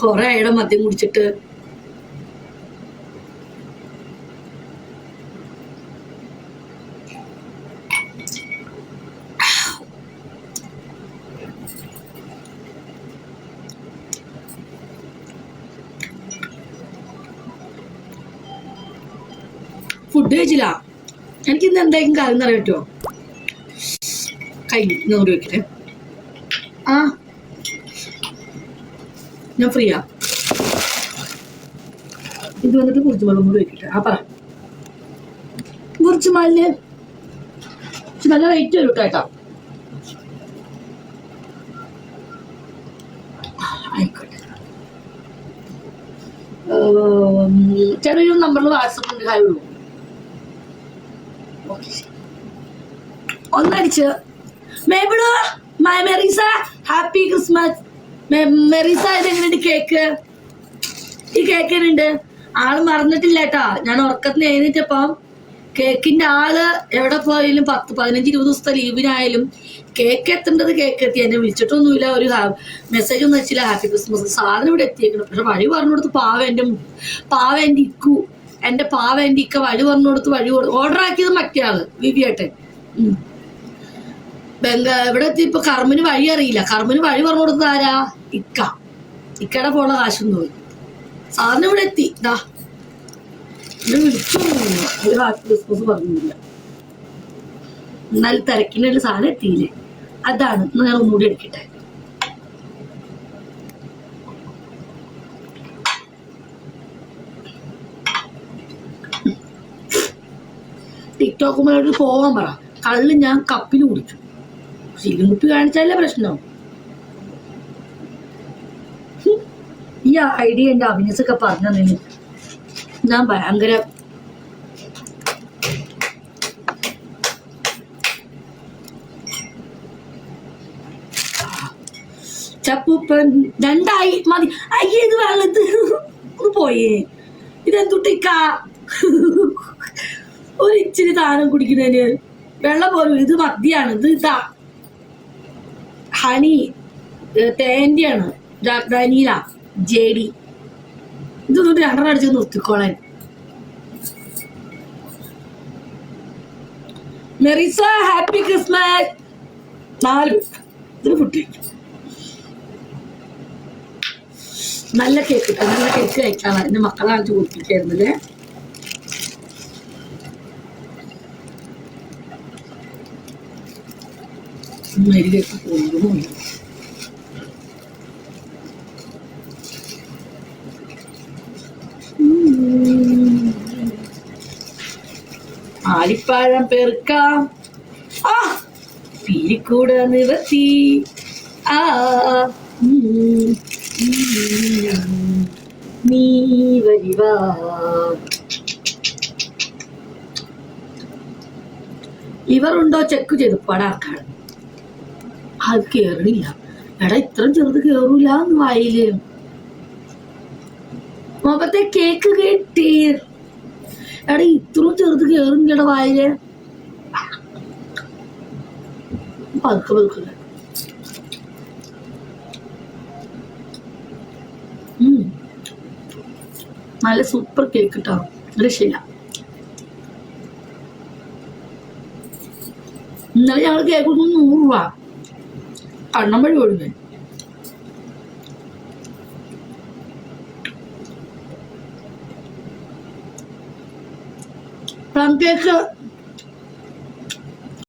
കൊറേ ആയിടെ മദ്യം കുടിച്ചിട്ട് ഫുഡ് കഴിച്ചില്ല. എനിക്ക് ഇന്ന് എന്തായാലും കാര്യം എന്ന് അറിയാൻ പറ്റുമോ കഴിഞ്ഞു നൂറ് വെക്കട്ടെ ആ. ഞാൻ ഫ്രീയാ ഇത് വന്നിട്ട് കുറച്ച് വെള്ളം കൂടി വെക്കട്ടെ. ആ പറ. കുറച്ച് മല്ല് പക്ഷെ നല്ല റേറ്റ് വരും കേട്ടോ. ചെറിയൊരു നമ്പറിൽ വാട്സപ്പ് ഉണ്ട് കാര്യമുള്ളൂ ഒന്നടിച്ച്. മേബിളോ മൈ മെറീസ ഹാപ്പി ക്രിസ്മസ് മെറീസ ഇതെങ്ങനെയുണ്ട് കേക്ക് ഈ കേക്ക് എങ്ങനെയുണ്ട്? ആൾ മറന്നിട്ടില്ല കേട്ടാ ഞാൻ ഉറക്കത്തിന് എഴുന്നേറ്റപ്പം കേക്കിന്റെ ആൾ എവിടെ പോയാലും പത്ത് പതിനഞ്ച് ഇരുപത് ദിവസത്തെ ലീവിനായാലും കേക്ക് എത്തേണ്ടത് കേക്ക് എത്തി. എന്നെ വിളിച്ചിട്ടൊന്നുമില്ല. ഒരു മെസ്സേജ് ഒന്നും വെച്ചില്ല ഹാപ്പി ക്രിസ്മസ് സാധനം ഇവിടെ എത്തിയേക്കണം. പക്ഷെ വഴി പറഞ്ഞു കൊടുത്ത് പാവ എന്റെ പാവ എന്റെ ഇക്കു എന്റെ പാവ എന്റെ ഇക്ക വഴി പറഞ്ഞു കൊടുത്ത് വഴി ഓർഡർ ആക്കിയത് മറ്റേ ആൾ വിവിയേട്ടൻ. ബംഗ ഇവിടെ എത്തി ഇപ്പൊ കർമ്മിന് വഴി അറിയില്ല. കർമ്മിന് വഴി പറഞ്ഞു കൊടുത്തത് ആരാ? ഇക്ക. ഇക്കയുടെ പോണ കാശും പോയി. സാറിന് ഇവിടെ എത്തി. ഇത് വിളിച്ചു. ഒരു തിരക്കിനുള്ള സാധനം എത്തിയില്ലേ? അതാണ്. ഇന്ന് ഞാൻ ഒന്നുകൂടി എടുക്കട്ടെ. ടിക്ടോക്കുമായിട്ട് പോവാൻ പറ. കള്ള് ഞാൻ കപ്പിൽ കുടിച്ചു ശീലം കുപ്പി കാണിച്ചാലേ പ്രശ്നം. ഈ ഐഡിയ എന്റെ അഭിനസ് ഒക്കെ പറഞ്ഞു ഞാൻ ഭയങ്കര ചപ്പൂപ്പൻ രണ്ടായി മതി. അയ്യേ ഇത് വെള്ളത്ത് പോയി. ഇതെന്തുട്ടിക്ക ഒരു ഇച്ചിരി താനം കുടിക്കുന്നതിന് വെള്ളം പോലും ഇത് മദ്യാണ് ഇത് ഇതാ. ഹണി തേന്റെയാണ് വനീല ഡി ഇതൊന്നും രണ്ടെണ്ണം അടിച്ച് നിർത്തിക്കോളാൻ. മെറിസ ഹാപ്പി ക്രിസ്മസ്. നാല് ഇതിന് കുട്ടി. നല്ല കേക്ക് നല്ല കേക്ക് കഴിക്കാണ് എന്റെ മക്കളെ കാണിച്ച് കുടിപ്പിക്കായിരുന്നല്ലേ മരികേക്ക് പോകുന്നു ആലിപ്പഴം പെറുക്കാം. ആ പീരിക്കൂട നിവർത്തി. ആ നീ വരിവാ ലിവറുണ്ടോ ചെക്ക് ചെയ്തു? പടാക്കാണ് അത് കേറണില്ല. എടാ ഇത്രയും ചെറുത് കേറൂല വായിൽ. മുഖത്തെ കേക്ക് കിട്ടി. എടാ ഇത്രയും ചെറുത് കേറുന്നില്ലട വായിൽ. പതുക്കെ പതുക്കെ. നല്ല സൂപ്പർ കേക്ക് കിട്ടോ രക്ഷയില്ല. ഇന്നലെ ഞങ്ങൾ കേക്ക് നൂറ് രൂപ. കണ്ണം വഴി ഒഴുകി പ്ലം കേക്ക്